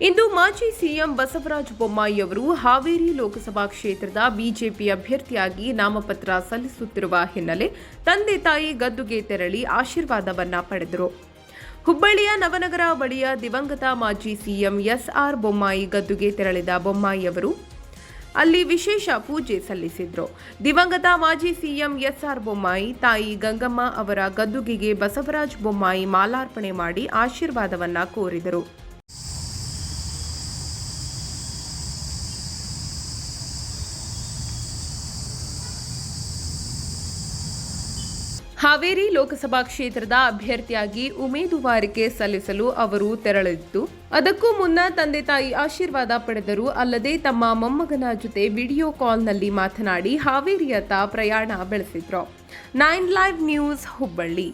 ಇಂದು ಮಾಜಿ ಸಿಎಂ ಬಸವರಾಜ ಬೊಮ್ಮಾಯಿ ಅವರು ಹಾವೇರಿ ಲೋಕಸಭಾ ಕ್ಷೇತ್ರದ ಬಿಜೆಪಿ ಅಭ್ಯರ್ಥಿಯಾಗಿ ನಾಮಪತ್ರ ಸಲ್ಲಿಸುತ್ತಿರುವ ಹಿನ್ನೆಲೆ ತಂದೆ ತಾಯಿ ಗದ್ದುಗೆ ತೆರಳಿ ಆಶೀರ್ವಾದವನ್ನ ಪಡೆದರು. ಹುಬ್ಬಳ್ಳಿಯ ನವನಗರ ಬಳಿಯ ದಿವಂಗತ ಮಾಜಿ ಸಿಎಂ ಎಸ್ಆರ್ ಬೊಮ್ಮಾಯಿ ಗದ್ದುಗೆ ತೆರಳಿದ ಬೊಮ್ಮಾಯಿ ಅವರು ಅಲ್ಲಿ ವಿಶೇಷ ಪೂಜೆ ಸಲ್ಲಿಸಿದ್ರು. ದಿವಂಗತ ಮಾಜಿ ಸಿಎಂ ಎಸ್ಆರ್ ಬೊಮ್ಮಾಯಿ, ತಾಯಿ ಗಂಗಮ್ಮ ಅವರ ಗದ್ದುಗೆಗೆ ಬಸವರಾಜ ಬೊಮ್ಮಾಯಿ ಮಾಲಾರ್ಪಣೆ ಮಾಡಿ ಆಶೀರ್ವಾದವನ್ನ ಕೋರಿದರು. ಹಾವೇರಿ ಲೋಕಸಭಾ ಕ್ಷೇತ್ರದ ಅಭ್ಯರ್ಥಿಯಾಗಿ ಉಮೇದುವಾರಿಕೆ ಸಲ್ಲಿಸಲು ಅವರು ತೆರಳಿದ್ದು, ಅದಕ್ಕೂ ಮುನ್ನ ತಂದೆ ತಾಯಿ ಆಶೀರ್ವಾದ ಪಡೆದರು ಅಲ್ಲದೆ ತಮ್ಮ ಮೊಮ್ಮಗನ ಜೊತೆ ವಿಡಿಯೋ ಕಾಲ್ನಲ್ಲಿ ಮಾತನಾಡಿ ಹಾವೇರಿಯತ್ತ ಪ್ರಯಾಣ ಬೆಳೆಸಿದ್ರು. Nine live news Hubballi.